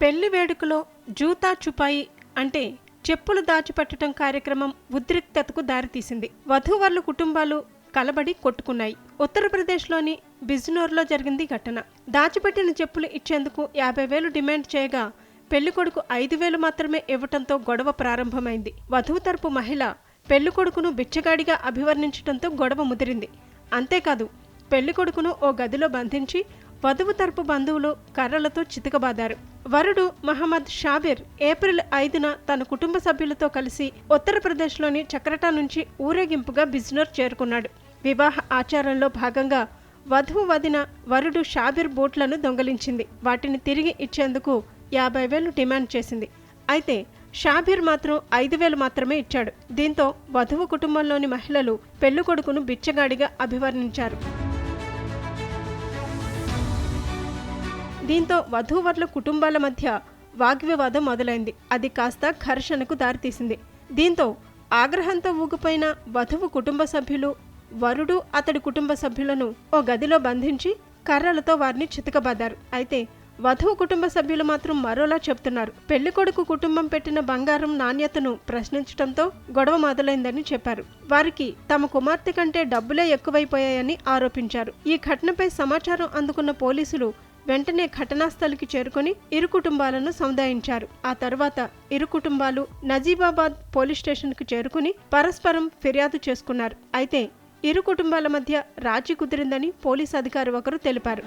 పెళ్ళి వేడుకలో జూతా చుపాయి అంటే చెప్పులు దాచిపెట్టడం కార్యక్రమం ఉద్రిక్తతకు దారితీసింది. వధూవరుల కుటుంబాలు కలబడి కొట్టుకున్నాయి. ఉత్తరప్రదేశ్లోని బిజ్నోర్లో జరిగింది ఘటన. దాచిపెట్టిన చెప్పులు ఇచ్చేందుకు యాభై వేలు డిమాండ్ చేయగా పెళ్ళికొడుకు ఐదు వేలు మాత్రమే ఇవ్వటంతో గొడవ ప్రారంభమైంది. వధువు తరపు మహిళ పెళ్ళికొడుకును బిచ్చగాడిగా అభివర్ణించడంతో గొడవ ముదిరింది. అంతేకాదు పెళ్ళికొడుకును ఓ గదిలో బంధించి వధువు తరపు బంధువులు కర్రలతో చితకబాదారు. వరుడు మహమ్మద్ షాబిర్ ఏప్రిల్ ఐదున తన కుటుంబ సభ్యులతో కలిసి ఉత్తరప్రదేశ్లోని చక్రటా నుంచి ఊరేగింపుగా బిజ్నోర్ చేరుకున్నాడు. వివాహ ఆచారంలో భాగంగా వధువు వదిన వరుడు షాబిర్ బూట్లను దొంగలించింది. వాటిని తిరిగి ఇచ్చేందుకు యాభై వేలు డిమాండ్ చేసింది. అయితే షాబిర్ మాత్రం ఐదు వేలు మాత్రమే ఇచ్చాడు. దీంతో వధువు కుటుంబంలోని మహిళలు పెళ్ళికొడుకును బిచ్చగాడిగా అభివర్ణించారు. దీంతో వధూవరుల కుటుంబాల మధ్య వాగ్వివాదం మొదలైంది. అది కాస్త ఘర్షణకు దారితీసింది. దీంతో ఆగ్రహంతో ఊగిపోయిన వధువు కుటుంబ సభ్యులు వరుడు అతడి కుటుంబ సభ్యులను ఓ గదిలో బంధించి కర్రలతో వారిని చితకబాదారు. అయితే వధువు కుటుంబ సభ్యులు మాత్రం మరోలా చెప్తున్నారు. పెళ్ళి కొడుకు కుటుంబం పెట్టిన బంగారం నాణ్యతను ప్రశ్నించడంతో గొడవ మొదలైందని చెప్పారు. వారికి తమ కుమార్తె కంటే డబ్బులే ఎక్కువైపోయాయని ఆరోపించారు. ఈ ఘటనపై సమాచారం అందుకున్న పోలీసులు వెంటనే ఘటనాస్థలికి చేరుకుని ఇరు కుటుంబాలను సముదాయించారు. ఆ తర్వాత ఇరు కుటుంబాలు నజీబాబాద్ పోలీస్ స్టేషన్కు చేరుకుని పరస్పరం ఫిర్యాదు చేసుకున్నారు. అయితే ఇరు కుటుంబాల మధ్య రాజీ కుదిరిందని పోలీస్ అధికారి ఒకరు తెలిపారు.